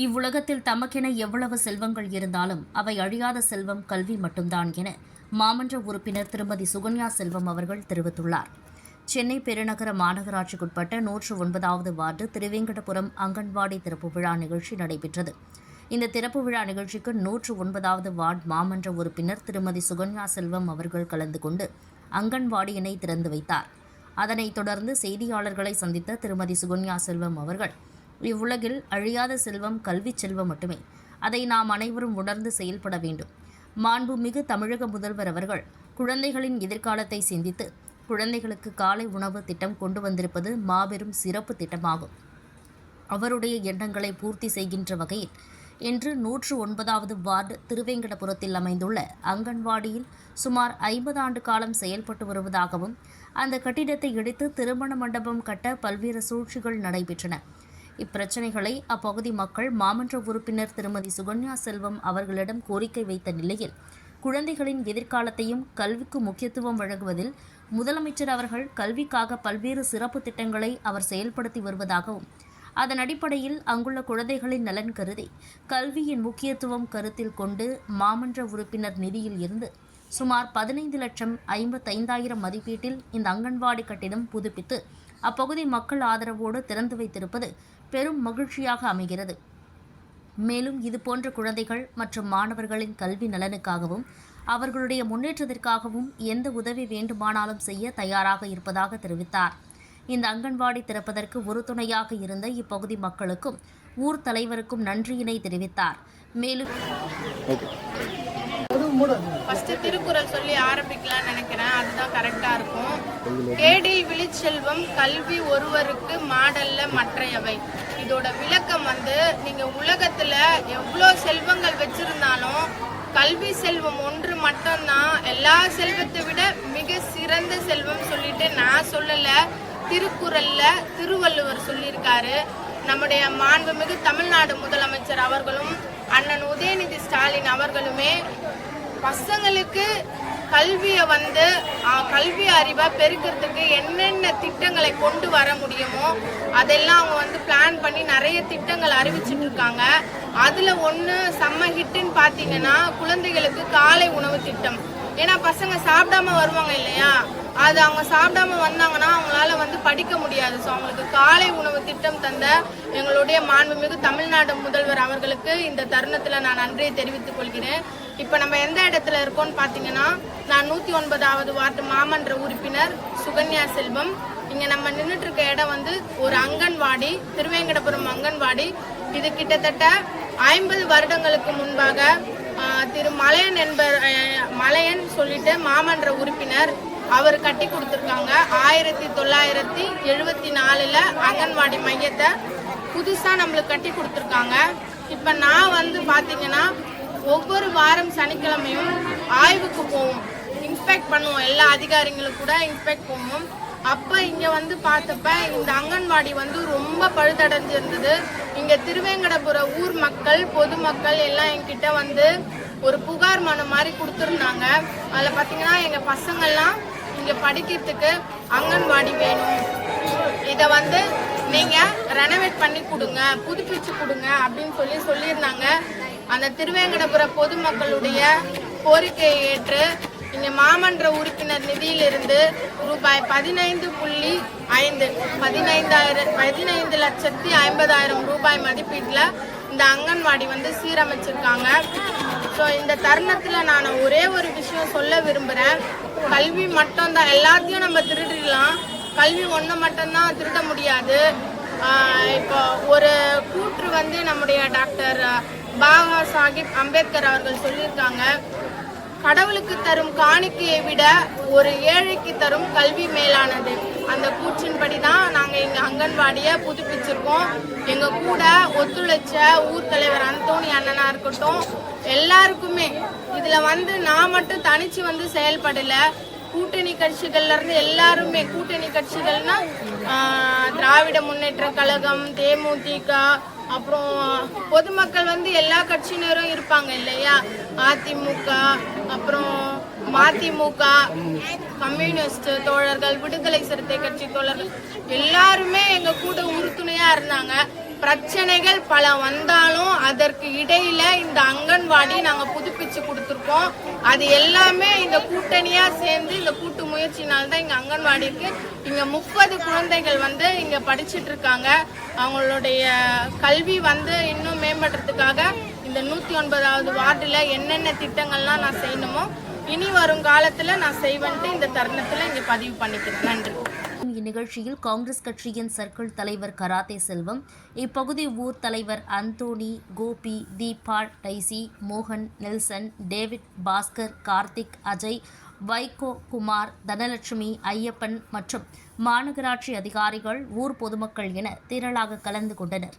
இவ்வுலகத்தில் தமக்கென எவ்வளவு செல்வங்கள் இருந்தாலும் அவை அழியாத செல்வம் கல்வி மட்டும்தான் என மாமன்ற உறுப்பினர் திருமதி சுகன்யா செல்வம் அவர்கள் தெரிவித்துள்ளார். சென்னை பெருநகர மாநகராட்சிக்குட்பட்ட நூற்று ஒன்பதாவது வார்டு திருவேங்கடபுரம் அங்கன்வாடி திறப்பு விழா நிகழ்ச்சி நடைபெற்றது. இந்த திறப்பு விழா நிகழ்ச்சிக்கு நூற்று ஒன்பதாவது வார்டு மாமன்ற உறுப்பினர் திருமதி சுகன்யா செல்வம் அவர்கள் கலந்து கொண்டு அங்கன்வாடியினை திறந்து வைத்தார். அதனைத் தொடர்ந்து செய்தியாளர்களை சந்தித்த திருமதி சுகன்யா செல்வம் அவர்கள் இவ்வுலகில் அழியாத செல்வம் கல்விச் செல்வம் மட்டுமே. அதை நாம் அனைவரும் உணர்ந்து செயல்பட வேண்டும். மாண்புமிகு தமிழக முதல்வர் அவர்கள் குழந்தைகளின் எதிர்காலத்தை சிந்தித்து குழந்தைகளுக்கு காலை உணவு திட்டம் கொண்டு வந்திருப்பது மாபெரும் சிறப்பு திட்டமாகும். அவருடைய எண்ணங்களை பூர்த்தி செய்கின்ற வகையில் இன்று நூற்று ஒன்பதாவது வார்டு திருவேங்கடபுரத்தில் அமைந்துள்ள அங்கன்வாடியில் சுமார் ஐம்பது ஆண்டு காலம் செயல்பட்டு வருவதாகவும் அந்த கட்டிடத்தை இடித்து திருமண மண்டபம் கட்ட பல்வேறு சூழ்ச்சிகள் நடைபெற்றன. இப்பிரச்சினைகளை அப்பகுதி மக்கள் மாமன்ற உறுப்பினர் திருமதி சுகன்யா செல்வம் அவர்களிடம் கோரிக்கை வைத்த நிலையில் குழந்தைகளின் எதிர்காலத்தையும் கல்விக்கு முக்கியத்துவம் வழங்குவதில் முதலமைச்சர் அவர்கள் கல்விக்காக பல்வேறு சிறப்பு திட்டங்களை அவர் செயல்படுத்தி வருவதாகவும் அதன் அடிப்படையில் அங்குள்ள குழந்தைகளின் நலன் கருதி கல்வியின் முக்கியத்துவம் கருத்தில் கொண்டு மாமன்ற உறுப்பினர் நிதியில் இருந்து சுமார் பதினைந்து லட்சம் ஐம்பத்தைந்தாயிரம் மதிப்பீட்டில் இந்த அங்கன்வாடி கட்டிடம் புதுப்பித்து அப்பகுதி மக்கள் ஆதரவோடு திறந்து வைத்திருப்பது பெரும் மகிழ்ச்சியாக அமைகிறது. மேலும் இதுபோன்ற குழந்தைகள் மற்றும் மாணவர்களின் கல்வி நலனுக்காகவும் அவர்களுடைய முன்னேற்றத்திற்காகவும் எந்த உதவி வேண்டுமானாலும் செய்ய தயாராக இருப்பதாக தெரிவித்தார். இந்த அங்கன்வாடி திறப்பதற்கு உறுதுணையாக இருந்த இப்பகுதி மக்களுக்கும் ஊர் தலைவருக்கும் நன்றியினை தெரிவித்தார். மேலும் ஃபர்ஸ்ட் திருக்குறள் சொல்லி ஆரம்பிக்கலாம்னு நினைக்கிறேன். அதுதான் கரெக்டா இருக்கும். கேடில் விழிச்செல்வம் கல்வி ஒருவருக்கு மாடல்ல மற்றையவை. இதோட விளக்கம் வந்து நீங்க உலகத்துல எவ்வளோ செல்வங்கள் வச்சிருந்தாலும் கல்வி செல்வம் ஒன்று மட்டும்தான். எல்லா செல்வத்தை விட மிக சிறந்த செல்வம் சொல்லிட்டு நான் சொல்லல. திருக்குறள்ல திருவள்ளுவர் சொல்லியிருக்காரு. நம்முடைய மாண்புமிகு தமிழ்நாடு முதலமைச்சர் அவர்களும் அண்ணன் உதயநிதி ஸ்டாலின் அவர்களுமே பசங்களுக்கு கல்வியை வந்து கல்வி அறிவை பெருக்கிறதுக்கு என்னென்ன திட்டங்களை கொண்டு வர முடியுமோ அதெல்லாம் அவங்க வந்து பிளான் பண்ணி நிறைய திட்டங்கள் அறிவிச்சிட்டு இருக்காங்க. அதில் ஒன்று செம்ம ஹிட்டுன்னு பார்த்தீங்கன்னா குழந்தைகளுக்கு காலை உணவு திட்டம். ஏன்னா பசங்க சாப்பிடாம வருவாங்க இல்லையா? அது அவங்க சாப்பிடாம வந்தாங்கன்னா அவங்களால வந்து படிக்க முடியாது. ஸோ அவங்களுக்கு காலை உணவு திட்டம் தந்த எங்களுடைய மாண்புமிகு தமிழ்நாடு முதல்வர் அவர்களுக்கு இந்த தருணத்தில் நான் நன்றியை தெரிவித்துக் கொள்கிறேன். இப்போ நம்ம எந்த இடத்துல இருக்கோம்னு பார்த்தீங்கன்னா நான் நூற்றி ஒன்பதாவது வார்டு மாமன்ற உறுப்பினர் சுகன்யா செல்வம். இங்கே நம்ம நின்றுட்டு இருக்க இடம் வந்து ஒரு அங்கன்வாடி திருவேங்கடபுரம் அங்கன்வாடி. இது கிட்டத்தட்ட ஐம்பது வருடங்களுக்கு முன்பாக திரு மலையன் என்பர் மலையன் சொல்லிட்டு மாமன்ற உறுப்பினர் அவர் கட்டி கொடுத்துருக்காங்க. ஆயிரத்தி தொள்ளாயிரத்தி எழுபத்தி நாலுல அங்கன்வாடி மையத்தை புதுசா நம்மளுக்கு கட்டி கொடுத்துருக்காங்க. இப்ப நான் வந்து பாத்தீங்கன்னா ஒவ்வொரு வாரம் சனிக்கிழமையும் ஆய்வுக்கு போவோம். இன்ஸ்பெக்ட் பண்ணுவோம். எல்லா அதிகாரிகளும் கூட இன்ஸ்பெக்ட் போவோம் அப்போ இங்கே வந்து பார்த்தப்ப இந்த அங்கன்வாடி வந்து ரொம்ப பழுதடைஞ்சிருந்தது. இங்கே திருவேங்கடபுர ஊர் மக்கள் பொதுமக்கள் எல்லாம் என்கிட்ட வந்து ஒரு புகார் மனு மாதிரி கொடுத்துருந்தாங்க. அதில் பார்த்தீங்கன்னா எங்கள் பசங்கள்லாம் இங்கே படிக்கிறதுக்கு அங்கன்வாடி வேணும். இதை வந்து நீங்கள் ரெனோவேட் பண்ணி கொடுங்க புதுப்பிச்சு கொடுங்க அப்படின்னு சொல்லி சொல்லியிருந்தாங்க. அந்த திருவேங்கடபுர பொதுமக்களுடைய கோரிக்கையை ஏற்று இங்கே மாமன்ற உறுப்பினர் நிதியிலிருந்து ரூபாய் பதினைந்து புள்ளி ஐந்து பதினைந்தாயிரம் பதினைந்து லட்சத்தி ஐம்பதாயிரம் ரூபாய் மதிப்பீட்டில் இந்த அங்கன்வாடி வந்து சீரமைச்சிருக்காங்க. ஸோ இந்த தருணத்தில் நான் ஒரே ஒரு விஷயம் சொல்ல விரும்புகிறேன் கல்வி மட்டும்தான் எல்லாத்தையும் நம்ம திருடிடலாம். கல்வி ஒன்று மட்டும்தான் திருட முடியாது. இப்போ ஒரு கூற்று வந்து நம்முடைய டாக்டர் பாபா சாஹிப் அம்பேத்கர் அவர்கள் சொல்லியிருக்காங்க கடவுளுக்கு தரும் காணிக்கையை விட ஒரு ஏழைக்கு தரும் கல்வி மேலானது. அந்த கூற்றின்படி தான் நாங்கள் எங்கள் அங்கன்வாடியை புதுப்பிச்சிருக்கோம். எங்கள் கூட ஒத்துழைச்ச ஊர் தலைவர் அந்தோணி அண்ணனாக இருக்கட்டும் எல்லாருக்குமே இதில் வந்து நான் மட்டும் தனிச்சு வந்து செயல்படலை. கூட்டணி கட்சிகள்ல இருந்து எல்லாருமே கூட்டணி கட்சிகள்னா திராவிட முன்னேற்ற கழகம் தேமுதிக அப்புறம் பொதுமக்கள் வந்து எல்லா கட்சியினரும் இருப்பாங்க இல்லையா? அதிமுக அப்புறம் மதிமுக கம்யூனிஸ்ட் தோழர்கள் விடுதலை சிறுத்தை கட்சி தோழர்கள் எல்லாருமே எங்க கூட உறுதுணையா இருந்தாங்க. பிரச்சனைகள் பல வந்தாலும் அதற்கு இடையில இந்த அங்கன்வாடி நாங்க புதுப்பிச்சு கொடுத்துருக்கோம். அது எல்லாமே இந்த கூட்டணியா சேர்ந்து இந்த கூட்டு முயற்சினால்தான் இங்க அங்கன்வாடி இருக்கு. இங்க முப்பது குழந்தைகள் வந்து இங்க படிச்சுட்டு இருக்காங்க. அவங்களுடைய கல்வி வந்து இன்னும் மேம்படுறதுக்காக இந்த நூத்தி ஒன்பதாவது வார்டுல என்னென்ன திட்டங்கள்லாம் நான் செய்யணுமோ இனி வரும் காலத்துல நான் செய்வேன்ட்டு இந்த தருணத்துல இங்க பதிவு பண்ணிக்கிறேன். நன்றி. இந்நிகழ்ச்சியில் காங்கிரஸ் கட்சியின் சர்க்கிள் தலைவர் கராத்தே செல்வம் இப்பகுதி ஊர் தலைவர் அந்தோணி கோபி தீபா டைசி மோகன் நெல்சன் டேவிட் பாஸ்கர் கார்த்திக் அஜய் வைகோ குமார் தனலட்சுமி ஐயப்பன் மற்றும் மாநகராட்சி அதிகாரிகள் ஊர் பொதுமக்கள் என திரளாக கலந்து கொண்டனர்.